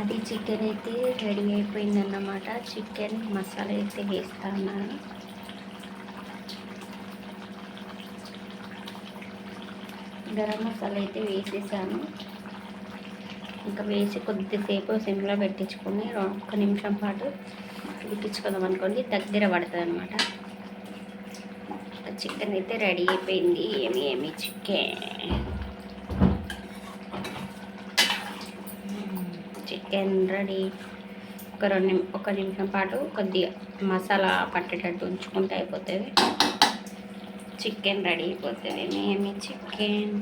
అది చికెన్ అయితే ready అయిపోయిందన్నమాట. Chicken masala అయితే వేస్తా ఉన్నాను గరం మసాలా అయితే వేసేసాను. ఇంకా వేసి కొద్దిసేపు సిమ్లో పెట్టించుకొని ఒక నిమిషం పాటు ఉడికించుకుందాం అనుకోండి దగ్గర పడుతుంది అనమాట చికెన్ అయితే రెడీ అయిపోయింది. ఏమి ఏమి చికెన్ చికెన్ రెడీ. ఒక రెండు ఒక నిమిషం పాటు కొద్దిగా మసాలా పట్టేటట్టు ఉంచుకుంటే అయిపోతుంది. చికెన్ రెడీ అయిపోతుంది. మేము చికెన్.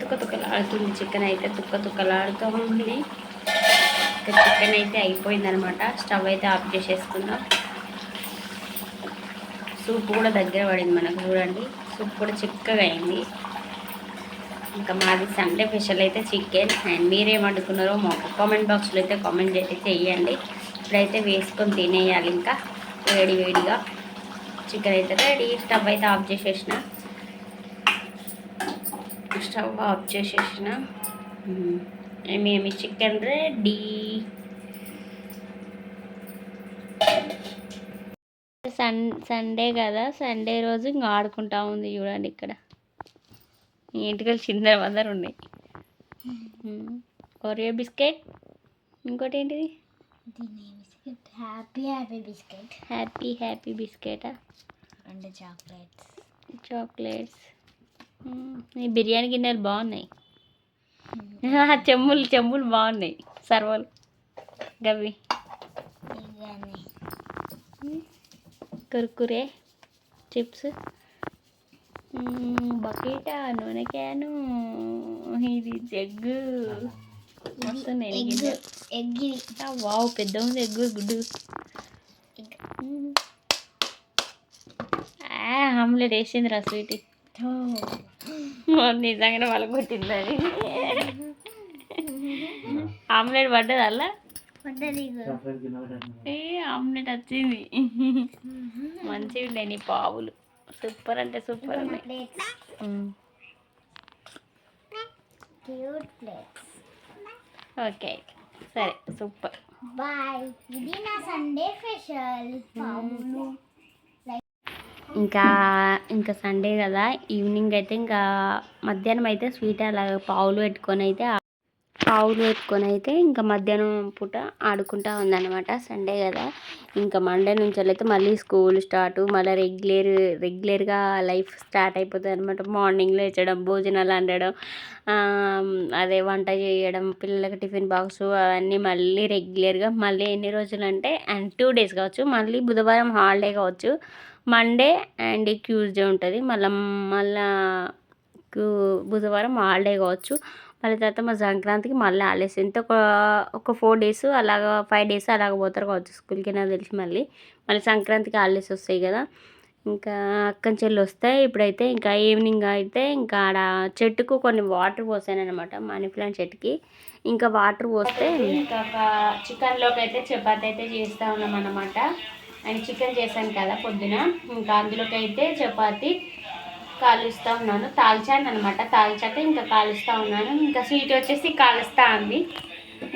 తుక్క తుక్కలాడుతుంది. చికెన్ అయితే తుక్క తుక్కలాడుతూ ఉంది. ఇంకా చికెన్ అయితే అయిపోయిందనమాట. స్టవ్ అయితే ఆఫ్ చేసేసుకుందాం. సూప్ కూడా దగ్గర పడింది మనకు చూడండి. సూప్ కూడా చిక్కగా అయింది. ఇంకా మాది సండే స్పెషల్ అయితే చికెన్. అండ్ మీరేం వండుకున్నారో మాకు కామెంట్ బాక్స్లో అయితే కామెంట్ అయితే చేయండి ఇప్పుడైతే వేసుకొని తినేయాలి ఇంకా. వేడి వేడిగా చికెన్ అయితే రెడీ. స్టవ్ అయితే ఆఫ్ చేసేసిన. స్టవ్ ఆఫ్ చేసేసిన. మ్మ్. ఏమేమి? Chicken ready. సన్ సండే కదా. సండే రోజు ఇంకా ఆడుకుంటా ఉంది చూడండి ఇక్కడ. ఈ ఇంటికి చిందర వందరు ఉన్నాయి ఒరియో బిస్కెట్. ఇంకోటి ఏంటిది? Happy happy biscuit. Happy happy బిస్కెటా? And chocolates. Chocolates. ఈ బిర్యానీ గిన్నెలు బాగున్నాయి. చెమ్ములు చెమ్ములు బాగున్నాయి. సర్వలు. గవి కుర్కురే. చిప్స్. బకెట నూనె క్యాను ఇది జగ్గు. ఎగ్ గిన్నెలు. ఎగ్ వావ్ పెద్ద ఉంది ఎగ్గు. గుడ్డు ఆమ్లెట్ వేసింది రా స్వీటీ నిజంగానే వాళ్ళ కొట్టింది అది ఆమ్లెట్ పడ్డది అలా ఏ ఆమ్లెట్ వచ్చింది. మంచిగా ఉండే నీ పావులు. సూపర్ అంటే సూపర్ ఉన్నాయి ఓకే. సరే సూపర్. బాయ్ ఇది నా సండే స్పెషల్ ఇంకా ఇంకా సండే కదా. ఈవినింగ్ అయితే ఇంకా మధ్యాహ్నం అయితే స్వీట్ అలా పావులు పెట్టుకొని అయితే ఆవులు ఎత్తుకొని అయితే ఇంకా మధ్యాహ్నం పూట ఆడుకుంటా ఉందన్నమాట. సండే కదా. ఇంకా మండే నుంచి అయితే మళ్ళీ స్కూల్ స్టార్ట్ మళ్ళీ రెగ్యులర్ రెగ్యులర్గా లైఫ్ స్టార్ట్ అయిపోతుంది అనమాట మార్నింగ్ లేచడం భోజనాలు వండడం అదే వంట చేయడం పిల్లలకి టిఫిన్ బాక్స్ అవన్నీ మళ్ళీ రెగ్యులర్గా మళ్ళీ ఎన్ని రోజులు అంటే అండ్ టూ డేస్ కావచ్చు మళ్ళీ బుధవారం హాలిడే కావచ్చు. మండే అండ్ ట్యూస్డే ఉంటుంది. మళ్ళీ మళ్ళీ బుధవారం హాలిడే కావచ్చు. మళ్ళీ తర్వాత మా సంక్రాంతికి మళ్ళీ హాలిడేస్. ఎంత ఒక ఒక ఫోర్ డేస్ అలాగ ఫైవ్ డేస్ అలాగ పోతారు కావచ్చు స్కూల్కి నాకు తెలిసి మళ్ళీ. మళ్ళీ సంక్రాంతికి హాలిడేస్ వస్తాయి కదా. ఇంకా అక్కడి చెల్లి వస్తాయి ఇప్పుడైతే ఇంకా ఈవినింగ్ అయితే ఇంకా ఆడ చెట్టుకు కొన్ని వాటర్ పోసాను అనమాట మనీ ప్లాంట్ చెట్టుకి. ఇంకా వాటర్ పోస్తే ఇంకా చికెన్లోకి అయితే చపాతి అయితే చేస్తూ ఉన్నాం అనమాట అండ్ చికెన్ చేశాను కదా పొద్దున. ఇంకా అందులోకి అయితే చపాతి కాలుస్తూ ఉన్నాను. తాల్చాను అనమాట తాల్చాక ఇంకా కాలుస్తూ ఉన్నాను. ఇంకా స్వీట్ వచ్చేసి కాలుస్తూ ఉంది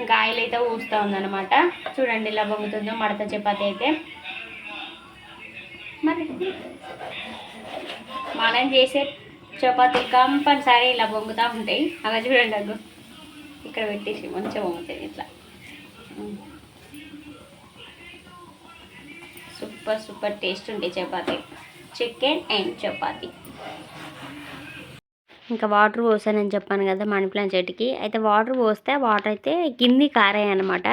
ఇంకా ఆయిల్ అయితే ఊస్తూ ఉందన్నమాట. చూడండి ఇలా పొంగుతుందో మడత చపాతి అయితే. మరి మనం చేసే చపాతీలు కంపల్సరీ ఇలా పొంగుతూ ఉంటాయి. అలా చూడండి అగ్గు ఇక్కడ పెట్టేసి మంచిగా పొంగుతాయి ఇట్లా. సూపర్ సూపర్ టేస్ట్ ఉంటాయి చపాతీ. Chicken and chapati. ఇంకా వాటర్ పోసానని చెప్పాను కదా మనీ ప్లాంట్ చెట్టుకి. అయితే వాటర్ పోస్తే వాటర్ అయితే కింది కారాయి అనమాట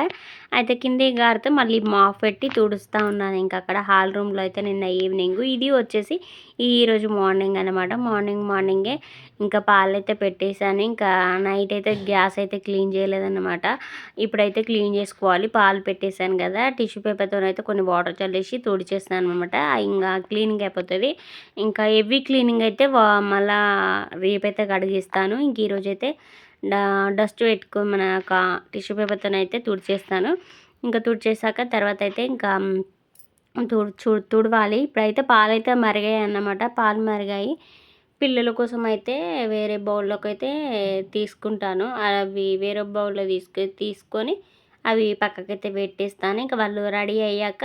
అయితే కింది గారితో మళ్ళీ మాఫ్ పెట్టి తుడుస్తూ ఉన్నాను. ఇంకా అక్కడ హాల్ రూమ్లో అయితే నిన్న ఈవినింగ్ ఇది వచ్చేసి ఈరోజు మార్నింగ్ అనమాట మార్నింగ్ మార్నింగే ఇంకా పాలు అయితే పెట్టేశాను. ఇంకా నైట్ అయితే గ్యాస్ అయితే క్లీన్ చేయలేదన్నమాట. ఇప్పుడైతే క్లీన్ చేసుకోవాలి. పాలు పెట్టేశాను కదా. టిష్యూ పేపర్తో అయితే కొన్ని వాటర్ చల్లేసి తుడిచేస్తాను అనమాట ఇంకా క్లీనింగ్ అయిపోతుంది. ఇంకా హెవీ క్లీనింగ్ అయితే మళ్ళీ రేపైతే కడిగిస్తాను. ఇంక ఈరోజు అయితే డస్ట్ పెట్టుకో మన టిష్యూ పేపర్తో అయితే తుడిచేస్తాను. ఇంకా తుడిచేసాక తర్వాత అయితే ఇంకా తుడు చు తుడవాలి. ఇప్పుడైతే పాలు అయితే మరిగాయి అన్నమాట. పాలు మరిగాయి. పిల్లల కోసం అయితే వేరే బౌల్లోకి అయితే తీసుకుంటాను. అవి వేరే బౌల్లో తీసుకు తీసుకొని అవి పక్కకైతే పెట్టేస్తాను. ఇంకా వాళ్ళు రెడీ అయ్యాక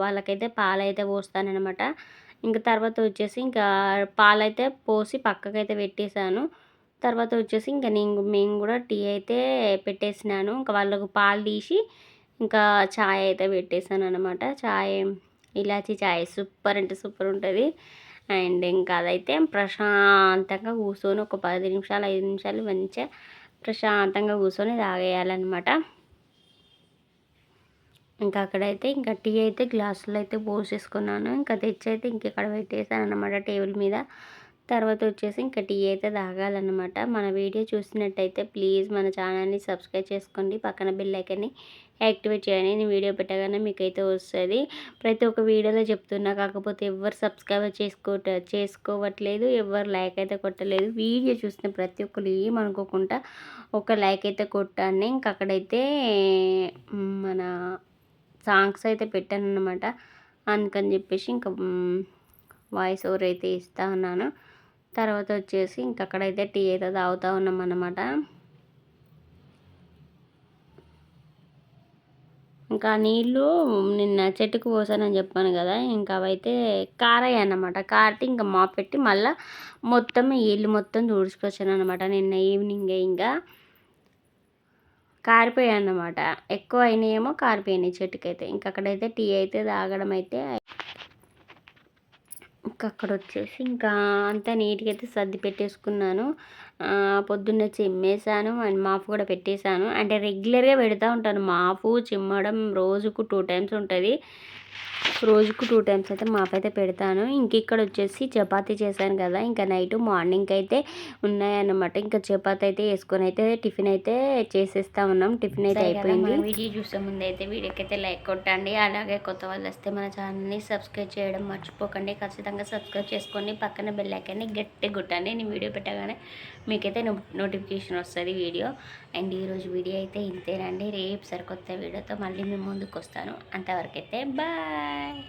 వాళ్ళకైతే పాలైతే పోస్తానన్నమాట. ఇంకా తర్వాత వచ్చేసి ఇంకా పాలైతే పోసి పక్కకైతే పెట్టేశాను. తర్వాత వచ్చేసి ఇంకా నేను మేము కూడా టీ అయితే పెట్టేసినాను. ఇంకా వాళ్ళకు పాలు తీసి ఇంకా చాయ్ అయితే పెట్టేశాను అనమాట చాయ్ ఇలాచీ చాయ్ సూపర్ అంటే సూపర్ ఉంటుంది. అండ్ ఇంకా అదైతే ప్రశాంతంగా కూర్చొని ఒక పది నిమిషాలు ఐదు నిమిషాలు మంచిగా ప్రశాంతంగా కూర్చొని తాగేయాలన్నమాట. ఇంకా అక్కడైతే ఇంకా టీ అయితే గ్లాసులో అయితే పోసేసుకున్నాను. ఇంకా తెచ్చి అయితే ఇంక ఇక్కడ పెట్టేశాను అనమాట టేబుల్ మీద. తర్వాత వచ్చేసి ఇంకా టీ అయితే తాగాలన్నమాట. మన వీడియో చూసినట్టయితే ప్లీజ్ మన ఛానల్ని సబ్స్క్రైబ్ చేసుకోండి. పక్కన బెల్ యాక్టివేట్ చేయండి. నేను వీడియో పెట్టగానే మీకైతే వస్తుంది. ప్రతి ఒక్క వీడియోలో చెప్తున్నా కాకపోతే ఎవరు సబ్స్క్రైబ్ చేసుకోట చేసుకోవట్లేదు ఎవరు లైక్ అయితే కొట్టలేదు. వీడియో చూసిన ప్రతి ఒక్కరు ఏమనుకోకుండా ఒక లైక్ అయితే కొట్టాను ఇంక అక్కడైతే మన సాంగ్స్ అయితే పెట్టాను అనమాట అందుకని చెప్పేసి ఇంకా వాయిస్ ఓవర్ అయితే ఇస్తా ఉన్నాను తర్వాత వచ్చేసి ఇంక అక్కడైతే టీ అయితే తాగుతూ ఉన్నాం అన్నమాట ఇంకా నీళ్ళు నిన్న చెట్టుకు పోసానని చెప్పాను కదా ఇంకా అవైతే కారాయి అన్నమాట. కారితే ఇంకా మా పెట్టి మళ్ళీ మొత్తం ఇల్లు మొత్తం తుడుచుకొచ్చాను అనమాట నిన్న ఈవినింగ్ ఇంకా కారిపోయాయి అన్నమాట. ఎక్కువ అయినాయేమో కారిపోయినాయి చెట్టుకైతే. ఇంకా అక్కడైతే టీ అయితే తాగడం అయితే ఇంకా అక్కడ వచ్చేసి ఇంకా అంతా నీట్గా అయితే సర్ది పెట్టేసుకున్నాను. పొద్దున్న పొద్దున్నే చిమ్మేశాను. అండ్ మాఫ్ కూడా పెట్టేశాను. అంటే రెగ్యులర్గా పెడతా ఉంటాను. మాఫు చిమ్మడం రోజుకు టూ టైమ్స్ ఉంటుంది. రోజుకు టూ టైమ్స్ అయితే మాపు అయితే పెడతాను. ఇంక ఇక్కడ వచ్చేసి చపాతీ చేశాను కదా ఇంకా నైట్ మార్నింగ్ అయితే ఉన్నాయన్నమాట. ఇంకా చపాతీ అయితే వేసుకొని అయితే టిఫిన్ అయితే చేసేస్తా ఉన్నాం. టిఫిన్ అయితే అయిపోయింది. వీడియో చూసే ముందు అయితే వీడియోకి అయితే లైక్ కొట్టండి. అలాగే కొత్త వాళ్ళు వస్తే మన ఛానల్ని సబ్స్క్రైబ్ చేయడం మర్చిపోకండి. ఖచ్చితంగా సబ్స్క్రైబ్ చేసుకోండి పక్కన బెల్ ఐకాన్ని గట్టి కొట్టండి. నేను వీడియో పెట్టగానే మీకైతే నో నోటిఫికేషన్ వస్తుంది వీడియో. అండ్ ఈరోజు వీడియో అయితే ఇంతేనండి. రేపు సరికొత్త వీడియోతో మళ్ళీ మేము ముందుకు వస్తాను అంతవరకైతే బాయ్.